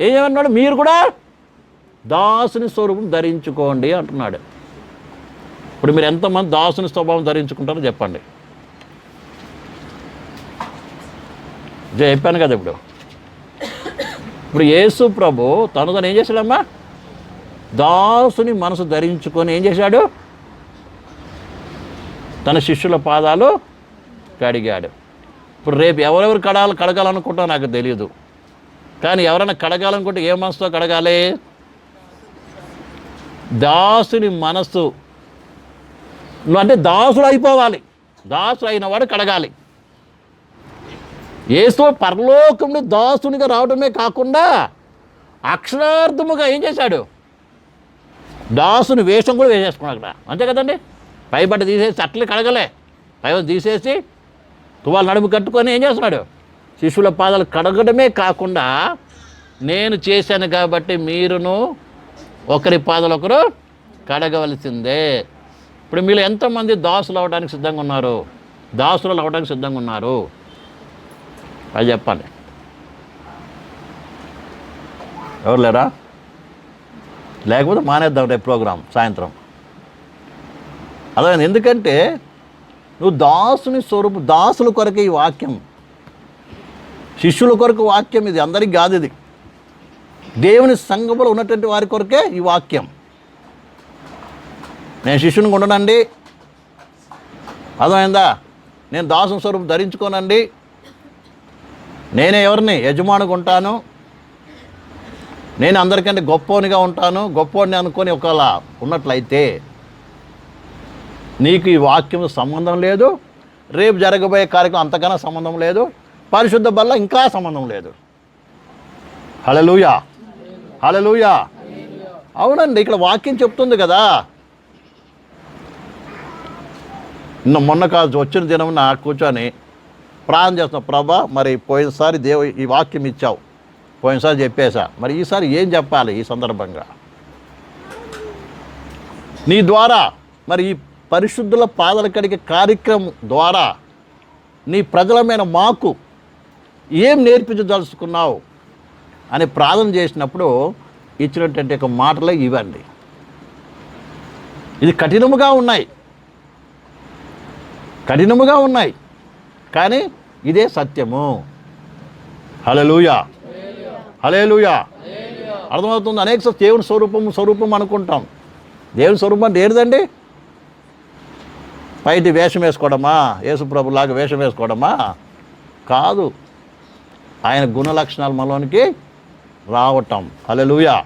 ఏమన్నాడు? మీరు కూడా దాసుని స్వరూపం ధరించుకోండి అంటున్నాడు. ఇప్పుడు మీరు ఎంతమంది దాసుని స్వభావం ధరించుకుంటారో చెప్పండి. చెప్పాను కదా ఇప్పుడు. ఇప్పుడు యేసు ప్రభు తను తను ఏం చేశాడమ్మా? దాసుని మనసు ధరించుకొని ఏం చేశాడు? తన శిష్యుల పాదాలు కడిగాడు. ఇప్పుడు రేపు ఎవరెవరు కడాలి కడగాలనుకుంటా నాకు తెలియదు కానీ ఎవరైనా కడగాలనుకుంటే ఏ మనసుతో కడగాలి? దాసుని మనస్సు. నువ్వు అంటే దాసుడు అయిపోవాలి. దాసుడు అయిన వాడు కడగాలి. ఏసో పరలోకంలో దాసునిగా రావడమే కాకుండా అక్షరార్థముగా ఏం చేశాడు? దాసుని వేషం కూడా వేసేసుకున్నాడు అక్కడ. అంతే కదండి? పైబట్ట తీసేసి అట్లే కడగలే. పై తీసేసి తువాలు నడుము కట్టుకొని ఏం చేస్తున్నాడు? శిష్యుల పాదాలు కడగడమే కాకుండా నేను చేశాను కాబట్టి మీరును ఒకరి పాదాలు ఒకరు కడగవలసిందే. ఇప్పుడు మీరు ఎంతమంది దాసులు అవడానికి సిద్ధంగా ఉన్నారు? దాసులు అవడానికి సిద్ధంగా ఉన్నారు? అది చెప్పండి ఎవరు లేరా? లేకపోతే మానేద్దాం రేపు ప్రోగ్రాం సాయంత్రం. అదే ఎందుకంటే నువ్వు దాసుని స్వరూపు దాసుల కొరకే ఈ వాక్యం శిష్యుల కొరకు వాక్యం ఇది అందరికి కాదు ఇది. దేవుని సంఘంలో ఉన్నటువంటి వారి కొరకే ఈ వాక్యం. నేను శిష్యుని ఉండనండి అర్థమైందా? నేను దాసం స్వరూపం ధరించుకోనండి. నేనే ఎవరిని? యజమానుగా ఉంటాను. నేను అందరికంటే గొప్పవనిగా ఉంటాను. గొప్పని అనుకొని ఒకలా ఉన్నట్లయితే నీకు ఈ వాక్యం సంబంధం లేదు. రేపు జరగబోయే కార్యక్రమం అంతకన్నా సంబంధం లేదు. పరిశుద్ధ బల్ల ఇంకా సంబంధం లేదు. హలలుయా హలలుయా అవునండి ఇక్కడ వాక్యం చెప్తుంది కదా. నిన్న మొన్న కాదు వచ్చిన దినం నా కూర్చొని ప్రాణం చేస్తున్నా ప్రభా మరి పోయినసారి దేవు ఈ వాక్యం ఇచ్చావు. పోయినసారి చెప్పేశా. మరి ఈసారి ఏం చెప్పాలి ఈ సందర్భంగా? నీ ద్వారా మరి ఈ పరిశుద్ధుల పాదల కడిగే కార్యక్రమం ద్వారా నీ ప్రజలమైన మాకు ఏం నేర్పించదలుచుకున్నావు అని ప్రార్థన చేసినప్పుడు ఇచ్చినటువంటి ఒక మాటలే ఇవ్వండి. ఇది కఠినముగా ఉన్నాయి. కఠినముగా ఉన్నాయి. కానీ ఇదే సత్యము. హలలుయా హలేలుయా అర్థమవుతుంది అనేక దేవుని స్వరూపం స్వరూపం అనుకుంటాం. దేవుని స్వరూపం అంటే ఏదండి బయట వేషం వేసుకోవడమా? యేసుప్రభులాగా వేషం వేసుకోవడమా? కాదు. ఆయన గుణ లక్షణాలు మనలోనికి రావటం. హల్లెలూయా.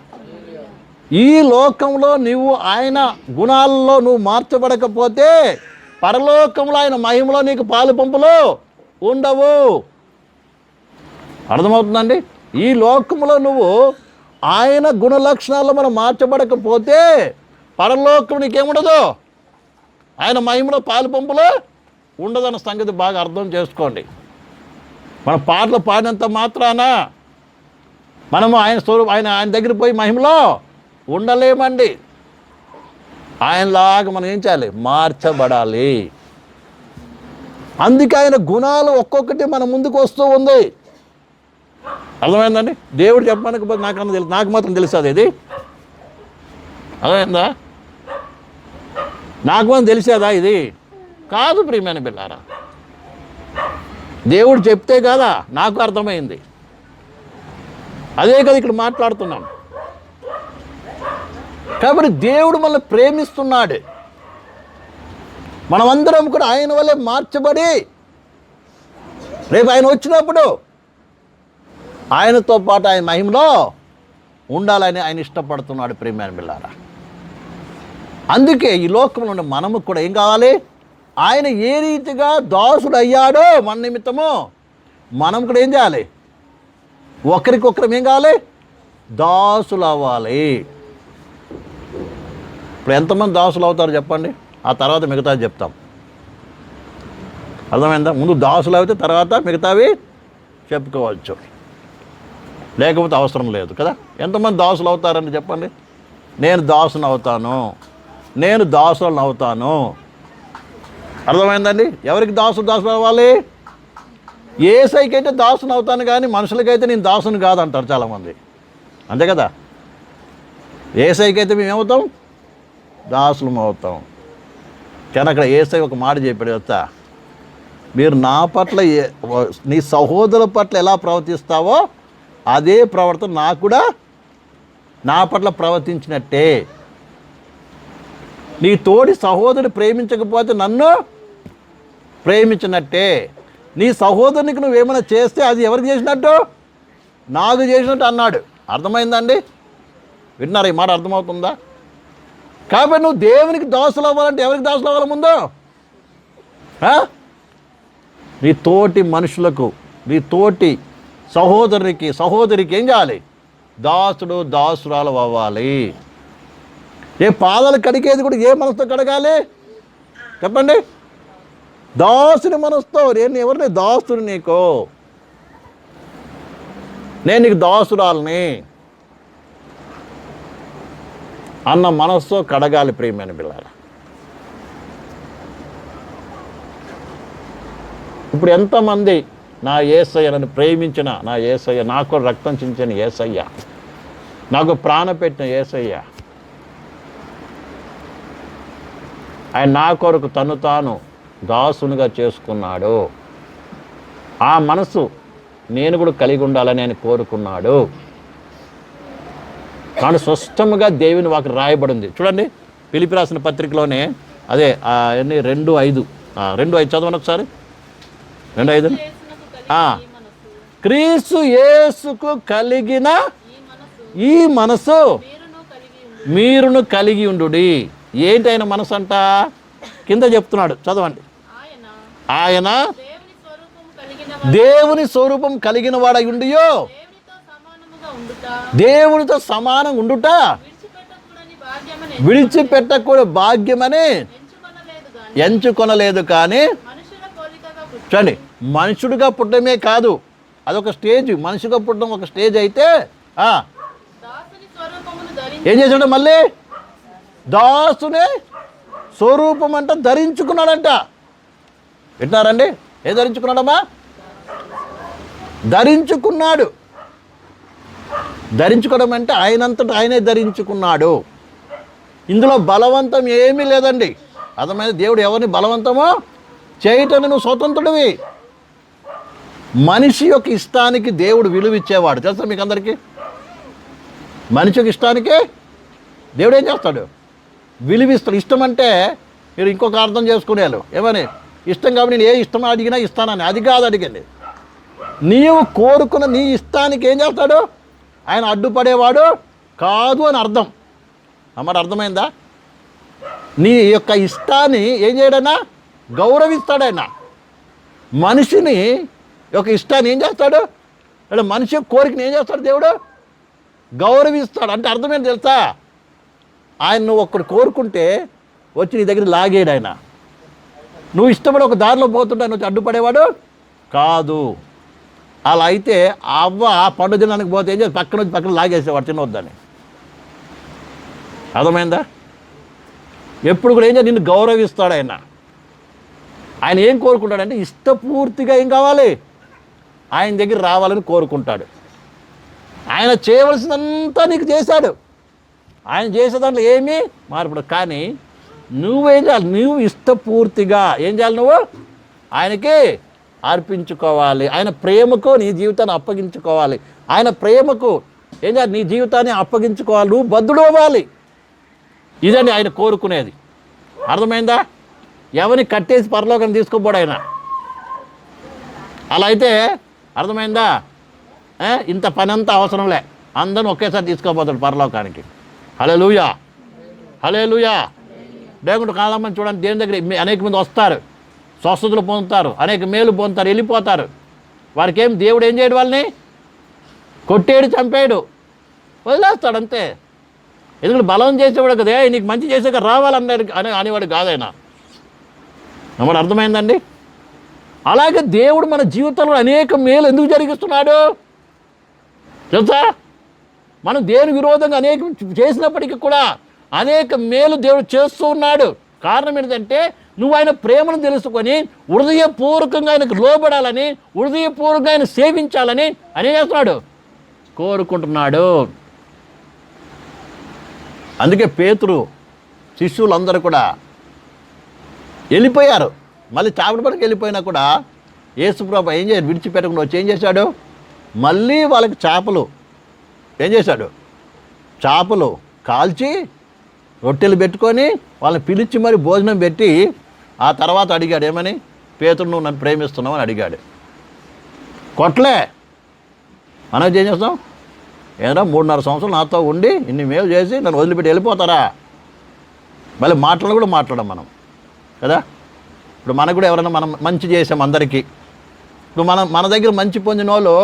ఈ లోకంలో నువ్వు ఆయన గుణాల్లో నువ్వు మార్చబడకపోతే పరలోకంలో ఆయన మహిమలో నీకు పాలు పంపులు ఉండవు. అర్థమవుతుందండి? ఈ లోకంలో నువ్వు ఆయన గుణ లక్షణాలు మనం మార్చబడకపోతే పరలోకం నీకేముండదు? ఆయన మహిమలో పాలు పంపులు ఉండదన్న సంగతి బాగా అర్థం చేసుకోండి. మన పాటలు పాడినంత మాత్రాన మనము ఆయన స్వరూపం ఆయన ఆయన దగ్గర పోయి మహిమలో ఉండలేమండి. ఆయనలాగా మనం ఏం చేయాలి? మార్చబడాలి. అందుకే ఆయన గుణాలు ఒక్కొక్కటి మన ముందుకు వస్తూ ఉంది. అర్థమైందండి? దేవుడు చెప్పడానికి పోతే నాకన్నా తెలుసు నాకు మాత్రం తెలుస్తుంది ఇది అర్థమైందా? నాకు మాత్రం తెలిసేదా ఇది? కాదు ప్రియమైన బిల్లారా దేవుడు చెప్తే కదా నాకు అర్థమైంది. అదే కదా ఇక్కడ మాట్లాడుతున్నాం. కాబట్టి దేవుడు మనల్ని ప్రేమిస్తున్నాడు. మనమందరం కూడా ఆయన వల్లే మార్చబడి రేపు ఆయన వచ్చినప్పుడు ఆయనతో పాటు ఆయన మహిమలో ఉండాలని ఆయన ఇష్టపడుతున్నాడు ప్రేమ బిల్లారా అందుకే ఈ లోకంలో ఉన్న మనము కూడా ఏం కావాలి? ఆయన ఏ రీతిగా దాసుడు అయ్యాడో మన నిమిత్తము మనం కూడా ఏం చేయాలి? ఒకరికొకరం ఏం కావాలి? దాసులు అవ్వాలి ఇప్పుడు ఎంతమంది దాసులు అవుతారు చెప్పండి? ఆ తర్వాత మిగతాది చెప్తాం. అర్థమైందా? ముందు దాసులు అయితే తర్వాత మిగతావి చెప్పుకోవచ్చు. లేకపోతే అవసరం లేదు కదా? ఎంతమంది దాసులు అవుతారని చెప్పండి? నేను దాసుని అవుతాను నేను దాసులను అవుతాను. అర్థమైందండి? ఎవరికి దాసు దాసులు అవ్వాలి? ఏసైకైతే దాసుని అవుతాను కానీ మనుషులకైతే నేను దాసుని కాదంటారు చాలామంది. అంతే కదా? ఏసైకి అయితే మేము ఏమవుతాం? దాసులం అవుతాం. కానీ అక్కడ ఏసై ఒక మాట చెప్పాడు కదా మీరు నా పట్ల ఏ- నీ సహోదరుల పట్ల ఎలా ప్రవర్తిస్తావో అదే ప్రవర్తన నాకు కూడా నా పట్ల ప్రవర్తించినట్టే. నీ తోడి సహోదరుడు ప్రేమించకపోతే నన్ను ప్రేమించినట్టే. నీ సహోదరునికి నువ్వేమైనా చేస్తే అది ఎవరికి చేసినట్టు? నాకు చేసినట్టు అన్నాడు. అర్థమైందండి? విన్నారా ఈ మాట అర్థమవుతుందా? కాబట్టి నువ్వు దేవునికి దోసలు అవ్వాలంటే ఎవరికి దోసలు అవ్వాలి ముందు? నీ తోటి మనుషులకు నీ తోటి సహోదరునికి సహోదరికి ఏం చేయాలి? దాసుడు దాసురాలు అవ్వాలి. ఏ పాదాలు కడిగేది కూడా ఏ మనసుతో కడగాలి? చెప్పండి. దాసుని మనసుతో నేను ఎవరిని దాసుని నీకు? నేను నీకు దాసురాలని. అన్న మనస్సుతో కడగాలి ప్రియమైన పిల్లల ఇప్పుడు ఎంతమంది నా ఏసయ్య నన్ను ప్రేమించిన నా ఏసయ్య నాకు రక్తం చించిన ఏసయ్య నాకు ప్రాణ పెట్టిన ఏసయ్య ఆయన నా కొరకు తను తాను దాసునిగా చేసుకున్నాడు. ఆ మనసు నేను కూడా కలిగి ఉండాలని ఆయన కోరుకున్నాడు. కానీ స్పష్టముగా దేవుని వాకి రాయబడింది. చూడండి పిలిపి రాసిన పత్రికలోనే అదే అన్ని రెండు ఐదు. రెండు ఐదు చదవండి ఒకసారి. రెండు ఐదు. క్రీస్తు యేసుకు కలిగిన ఈ మనసు. మీరును కలిగి ఉండు. ఏంటి ఆయన మనసు అంట కింద చెప్తున్నాడు. చదవండి. ఆయన దేవుని స్వరూపం కలిగిన వాడై ఉండియో? దేవునితో సమానం ఉండుట? విడిచిపెట్టకూడ భాగ్యమని? భాగ్యమని ఎంచుకొనలేదు కానీ? చూడండి. మనుషుడిగా పుట్టడమే కాదు. అదొక స్టేజ్. మనిషిగా పుట్టడం ఒక స్టేజ్ అయితే ఏం చేసాడు మళ్ళీ? దాసునే స్వరూపం అంట ధరించుకున్నాడంట. వింటున్నారండి? ఏ ధరించుకున్నాడమ్మా? ధరించుకున్నాడు. ధరించుకోవడం అంటే ఆయనంతట ఆయనే ధరించుకున్నాడు. ఇందులో బలవంతం ఏమీ లేదండి. అర్థమైన దేవుడు ఎవరిని బలవంతమో చేయటం నువ్వు స్వతంత్రుడివి. మనిషి యొక్క ఇష్టానికి దేవుడు విలువ ఇచ్చేవాడు తెలుసా మీకు అందరికీ? మనిషి యొక్క ఇష్టానికి దేవుడు ఏం చేస్తాడు? విలువిస్తాడు ఇష్టం అంటే మీరు ఇంకొక అర్థం చేసుకునేవాళ్ళు ఏమని? ఇష్టం కాబట్టి నేను ఏ ఇష్టం అడిగినా ఇస్తానని. అది కాదు అడిగింది. నీవు కోరుకున్న నీ ఇష్టానికి ఏం చేస్తాడు? ఆయన అడ్డుపడేవాడు కాదు అని అర్థం. అన్నమాట అర్థమైందా? నీ యొక్క ఇష్టాన్ని ఏం చేయడన్నా? గౌరవిస్తాడైనా. మనిషిని యొక్క ఇష్టాన్ని ఏం చేస్తాడు? అంటే మనిషి కోరికని ఏం చేస్తాడు దేవుడు? గౌరవిస్తాడు. అంటే అర్థమేంటి తెలుసా? ఆయన నువ్వు ఒక్కడు కోరుకుంటే వచ్చి నీ దగ్గర లాగేడు ఆయన. నువ్వు ఇష్టపడి ఒక దారిలో పోతుంటే నువ్వు వచ్చి అడ్డుపడేవాడు? కాదు. అలా అయితే ఆ అవ్వ ఆ పండు తినడానికి పోతే ఏం చేసి పక్కన వచ్చి పక్కన లాగేసేవాడు తినొద్దని. అర్థమైందా? ఎప్పుడు కూడా ఏం చేయాలి? నిన్ను గౌరవిస్తాడు ఆయన. ఆయన ఏం కోరుకుంటాడంటే ఇష్టపూర్తిగా ఏం కావాలి? ఆయన దగ్గర రావాలని కోరుకుంటాడు. ఆయన చేయవలసినంతా నీకు చేశాడు. ఆయన చేసే దాంట్లో ఏమీ మార్పుడు. కానీ నువ్వేం చేయాలి? నువ్వు ఇష్టపూర్తిగా ఏం చేయాలి నువ్వు? ఆయనకి అర్పించుకోవాలి. ఆయన ప్రేమకు నీ జీవితాన్ని అప్పగించుకోవాలి. ఆయన ప్రేమకు ఏం చేయాలి? నీ జీవితాన్ని అప్పగించుకోవాలి. నువ్వు బద్దుడు అవ్వాలి. ఇదని ఆయన కోరుకునేది. అర్థమైందా? ఎవరిని కట్టేసి పరలోకం తీసుకోపోడు ఆయన. అలా అయితే అర్థమైందా? ఇంత పని అంతా అవసరంలే అందరూ ఒకేసారి తీసుకోపోతాడు పరలోకానికి. హలే లూయా హలే లూయా లేకుంటే కాలమని చూడండి దేని దగ్గర అనేక మంది వస్తారు. స్వస్థతలు పొందుతారు అనేక మేలు పొందుతారు వెళ్ళిపోతారు. వారికి ఏం దేవుడు ఏం చేయడు వాళ్ళని? కొట్టేడు చంపేయడు వదిలేస్తాడు అంతే. ఎందుకంటే బలం చేసేవాడు కదా నీకు మంచి చేసాక రావాలన్నాడు అని అనేవాడు కాదైనా నమ్మడు అర్థమైందండి? అలాగే దేవుడు మన జీవితంలో అనేక మేలు ఎందుకు జరిగిస్తున్నాడు? తెలుసా? మనం దేని విరోధంగా అనేక చేసినప్పటికీ కూడా అనేక మేలు దేవుడు చేస్తూ ఉన్నాడు. కారణం ఏంటంటే నువ్వు ఆయన ప్రేమను తెలుసుకొని హృదయపూర్వకంగా ఆయనకు లోబడాలని హృదయపూర్వకంగా ఆయన సేవించాలని అని చేస్తున్నాడు. కోరుకుంటున్నాడు. అందుకే పేతురు శిష్యులందరూ కూడా వెళ్ళిపోయారు. మళ్ళీ చాపల పడక వెళ్ళిపోయినా కూడా యేసుప్రభ ఏం చేశాడు? విడిచిపెట్టకుండా వచ్చి ఏం చేశాడు? మళ్ళీ వాళ్ళకి చేపలు ఏం చేశాడు? చేపలు కాల్చి రొట్టెలు పెట్టుకొని వాళ్ళని పిలిచి మరి భోజనం పెట్టి ఆ తర్వాత అడిగాడు ఏమని? పేతుడు నువ్వు నన్ను ప్రేమిస్తున్నావు అని అడిగాడు. కొట్లే! మనం ఏం చేస్తాం? ఏదైనా మూడున్నర సంవత్సరాలు నాతో ఉండి ఇన్ని మేలు చేసి నన్ను వదిలిపెట్టి వెళ్ళిపోతారా? మళ్ళీ మాటలు కూడా మాట్లాడం మనం కదా? ఇప్పుడు మనకు కూడా ఎవరైనా మనం మంచి చేసాం అందరికీ. ఇప్పుడు మనం మన దగ్గర మంచి పొందిన వాళ్ళు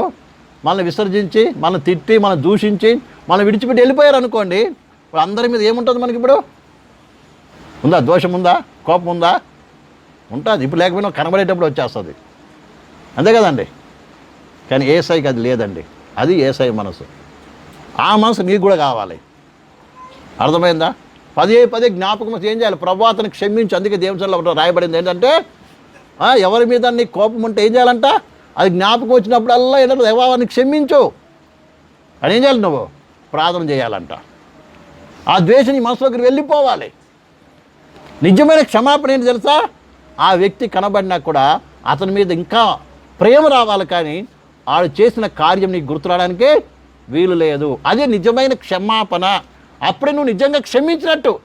మనల్ని విసర్జించి మనల్ని తిట్టి మనం దూషించి మనం విడిచిపెట్టి వెళ్ళిపోయారు అనుకోండి ఇప్పుడు అందరి మీద ఏముంటుంది మనకి ఇప్పుడు? ఉందా? దోషం ఉందా? కోపం ఉందా? ఉంటుంది. ఇప్పుడు లేకపోయినా కనబడేటప్పుడు వచ్చేస్తుంది. అంతే కదండి? కానీ ఏసైకి అది లేదండి. అది ఏసై మనసు. ఆ మనసు నీకు కూడా కావాలి. అర్థమైందా? పదే పదే జ్ఞాపకం ఏం చేయాలి? ప్రభాతను క్షమించి అందుకే దేవుని ఒకటి రాయబడింది ఏంటంటే ఎవరి మీద నీ కోపం ఉంటే ఏం చేయాలంట? అది జ్ఞాపకం వచ్చినప్పుడల్లా ఏంటంటే దేవాన్ని క్షమించు. అని ఏం చేయాలి నువ్వు? ప్రార్థన చేయాలంట. ఆ ద్వేషం నీ మనసులోకి వెళ్ళిపోవాలి. నిజమైన క్షమాపణ ఏంటి తెలుసా? ఆ వ్యక్తి కనబడినా కూడా అతని మీద ఇంకా ప్రేమ రావాలి కానీ ఆడు చేసిన కార్యం నీకు గుర్తురావడానికి వీలు లేదు. అదే నిజమైన క్షమాపణ. అప్పుడే నువ్వు నిజంగా క్షమించినట్టు.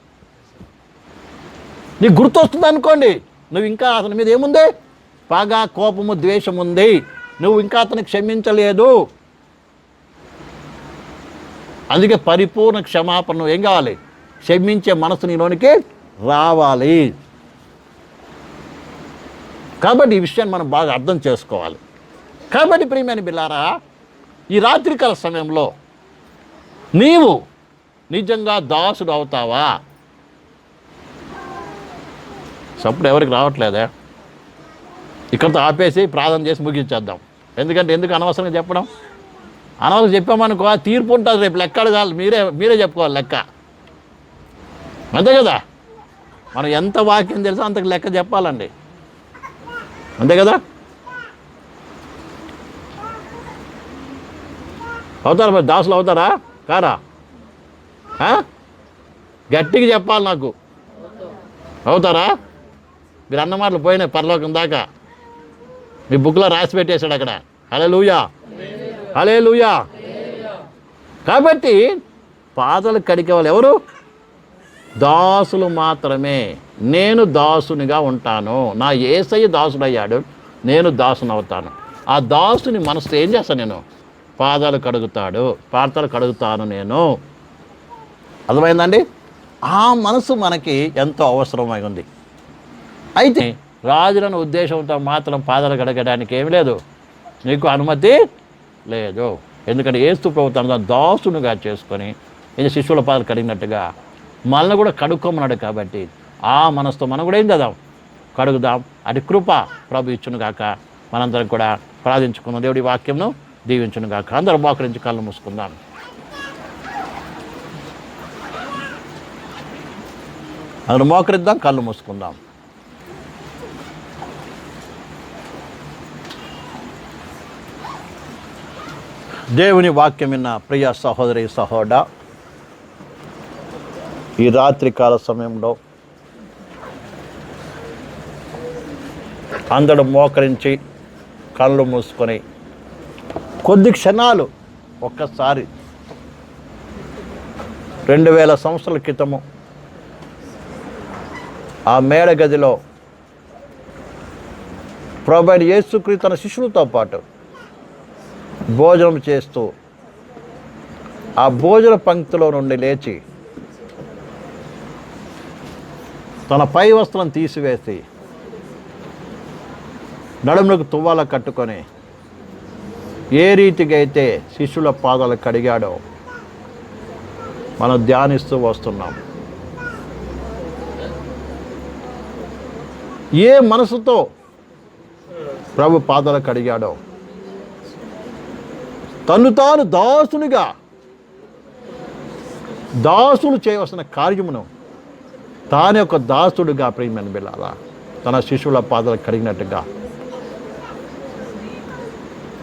నీకు గుర్తొస్తుంది అనుకోండి నువ్వు ఇంకా అతని మీద ఏముంది? పగ కోపము ద్వేషం ఉంది. నువ్వు ఇంకా అతను క్షమించలేదు. అందుకే పరిపూర్ణ క్షమాపణ ఏం కావాలి? క్షమించే మనసు నీలోనికి రావాలి. కాబట్టి ఈ విషయాన్ని మనం బాగా అర్థం చేసుకోవాలి. కాబట్టి ప్రియమైన బిల్లారా ఈ రాత్రికాల సమయంలో నీవు నిజంగా దాసుడు అవుతావా? సప్పుడు ఎవరికి రావట్లేదే? ఇక్కడితో ఆపేసి ప్రార్థన చేసి ముగించేద్దాం. ఎందుకంటే ఎందుకు అనవసరంగా చెప్పడం? అనవసరం చెప్పామనుకో తీర్పు ఉంటుంది రేపు. లెక్కలు కాదు మీరే మీరే చెప్పుకోవాలి లెక్క. అంతే కదా? మనం ఎంత వాక్యం తెలుసో అంతకు లెక్క చెప్పాలండి. అంతే కదా? అవుతారా మరి? దాసులు అవుతారా? కారా? గట్టిగా చెప్పాలి నాకు. అవుతారా? మీరు అన్నమాటలు పోయినాయి పరలోకం దాకా. మీ బుక్లో రాసి పెట్టేశాడు అక్కడ. హలే లూయా హలే లూయా కాబట్టి పాదలు కడిగే వాళ్ళు ఎవరు? దాసులు మాత్రమే. నేను దాసునిగా ఉంటాను. నా ఏసయ్య దాసుడయ్యాడు. నేను దాసుని అవుతాను ఆ దాసుని మనసు ఏం చేస్తాను నేను? పాదాలు కడుగుతాడు. పాదాలు కడుగుతాను నేను. అర్థమైందండి? ఆ మనసు మనకి ఎంతో అవసరమై ఉంది. అయితే రాజులను ఉద్దేశంతో మాత్రం పాదలు గడగడానికి ఏమి లేదు. నీకు అనుమతి లేదు. ఎందుకంటే ఏస్తు ప్రభుత్వం దాసునుగా చేసుకొని ఇది శిశువుల పాదాలు కడిగినట్టుగా మనల్ని కూడా కడుక్కోమన్నాడు కాబట్టి ఆ మనసుతో మనం కూడా ఏం చదాం కడుగుదాం. అది కృప ప్రభు ఇచ్చును కాక మనందరం కూడా ప్రార్థించుకుందాం. దేవుడి వాక్యంను దీవించును కాక అందరూ మోకరించి కళ్ళు మూసుకుందాం. అందరూ మోకరిద్దాం కళ్ళు మూసుకుందాం. దేవుని వాక్యమిన్న ప్రియ సహోదరి సహోడ ఈ రాత్రి కాల సమయంలో అందరూ మోకరించి కళ్ళు మూసుకొని కొద్ది క్షణాలు ఒక్కసారి రెండు వేల సంవత్సరాల క్రితము ఆ మేడ గదిలో ప్రభు యేసుక్రీస్తు తన శిష్యులతో పాటు భోజనం చేస్తూ ఆ భోజన పంక్తిలో నుండి లేచి తన పై వస్త్రం తీసివేసి నడుములకు తువ్వాల కట్టుకొని ఏ రీతికైతే శిష్యుల పాదాలు కడిగాడో మనం ధ్యానిస్తూ వస్తున్నాం. ఏ మనసుతో ప్రభు పాదాలు కడిగాడో తను తాను దాసునిగా దాసులు చేయవలసిన కార్యమును తాను ఒక దాసుడుగా ప్రేమను వెళ్ళాలా తన శిష్యుల పాదలు కడిగినట్టుగా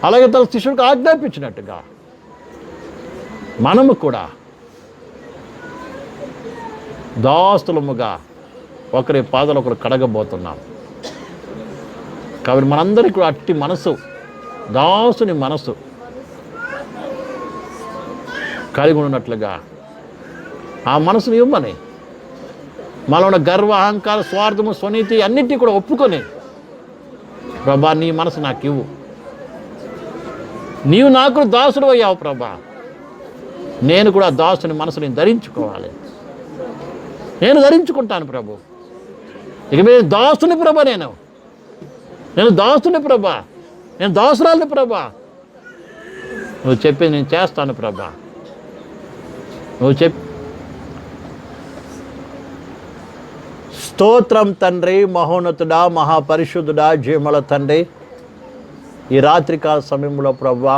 అలాగే తన శిష్యులకు ఆజ్ఞాపించినట్టుగా మనము కూడా దాస్తులముగా ఒకరి పాదలు ఒకరు కడగబోతున్నాం. కాబట్టి మనందరికీ కూడా అట్టి మనసు దాసుని మనసు కలిగి ఉన్నట్లుగా. ఆ మనసుని ఇవ్వమని. మనలో ఉన్న గర్వ అహంకార స్వార్థము స్వనీతి అన్నిటినీ కూడా ఒప్పుకొని ప్రభా నీ మనసు నాకు ఇవ్వు. నీవు నాకు దాసుడు అయ్యావు ప్రభా. నేను కూడా దాసుని మనసుని ధరించుకోవాలి. నేను ధరించుకుంటాను ప్రభు. ఇక మీద దాసుని ప్రభ నేను. నేను దాసుని ప్రభా. నేను దాసురాలని ప్రభా. నువ్వు చెప్పింది నేను చేస్తాను ప్రభా. నువ్వు చెప్ స్తోత్రం తండ్రి మహోన్నతుడా మహాపరిశుద్ధుడా జీమల తండ్రి. ఈ రాత్రికాల సమయంలో ప్రవ్వా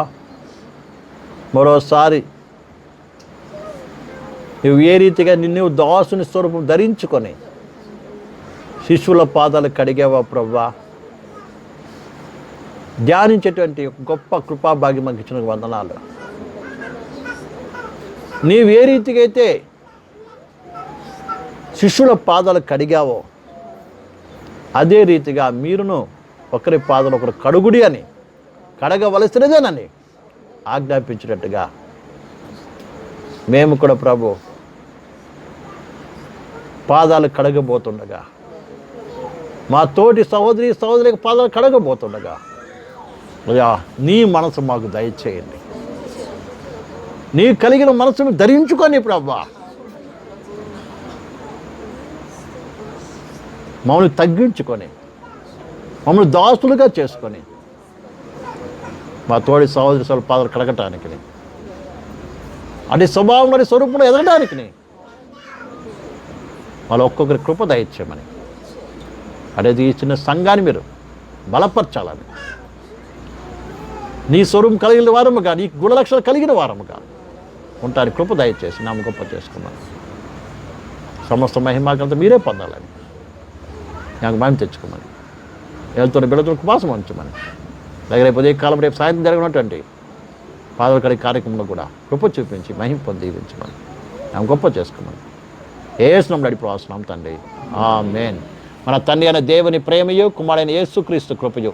మరోసారి నువ్వు ఏ రీతిగా నిన్ను దాసుని స్వరూపం ధరించుకొని శిశువుల పాదాలు కడిగేవా ప్రవ్వా ధ్యానించేటువంటి గొప్ప కృపాభాగ్యం మాకు ఇచ్చిన వందనాలు. నీవు ఏ రీతిగా అయితే శిష్యుల పాదాలు కడిగావో అదే రీతిగా మీరును ఒకరి పాదాలు ఒకరు కడుగుడి అని కడగవలసినదేనని ఆజ్ఞాపించినట్టుగా మేము కూడా ప్రభు పాదాలు కడగబోతుండగా మా తోటి సహోదరి సహోదరికి పాదాలు కడగబోతుండగా అయ్యా నీ మనసు మాకు దయచేయండి. నీకు కలిగిన మనసును ధరించుకొని ప్రభా. మమ్మల్ని తగ్గించుకొని మమ్మల్ని దాసులుగా చేసుకొని మా తోడి సహోదరి సోదరు పాదాలు కడగటానికి అంటే అనే స్వరూపంలో ఎదగడానికి వాళ్ళు ఒక్కొక్కరి కృప దయచేయమని. అనేది ఈ చిన్న సంఘాన్ని మీరు బలపరచాలని. నీ స్వరూపం కలిగిన వారముగా నీ గుణలక్షణాలు కలిగిన వారముగా ఉంటారు. కృప దయచేసి నామ గొప్ప చేసుకున్నాను సమస్త మహిమాకంతా మీరే పొందాలని. నాకు మహిమ తెచ్చుకోమని. వెళ్తున్న బిడ్డతో ఉపాసం ఉంచమని. దగ్గర రేపు ఉదయ కాలం రేపు సాయంత్రం జరిగినటువంటి పాదవకడి కార్యక్రమంలో కూడా కృప చూపించి మహిమ పొందించమని నాకు గొప్ప చేసుకోమని ఏసునం నడి ప్రవాసనం తండ్రి. ఆ మేన్ మన తండ్రి అయిన దేవుని ప్రేమయు కుమారైన యేసుక్రీస్తు కృపయు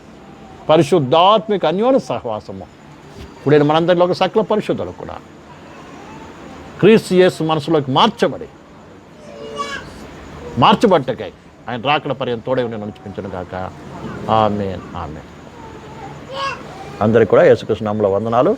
పరిశుద్ధాత్మిక అన్యోన సహవాసము. ఇప్పుడు మనందరిలో ఒక సకల పరిశుద్ధులు కూడా క్రీస్తు యేసు మనసులోకి మార్చబడి మార్చబట్టకై ఆయన రాకడ పర్యంత తోడే నేను నడిపించను కాక ఆమె ఆమె అందరికి కూడా యేసుకృష్ణ వందనాలు.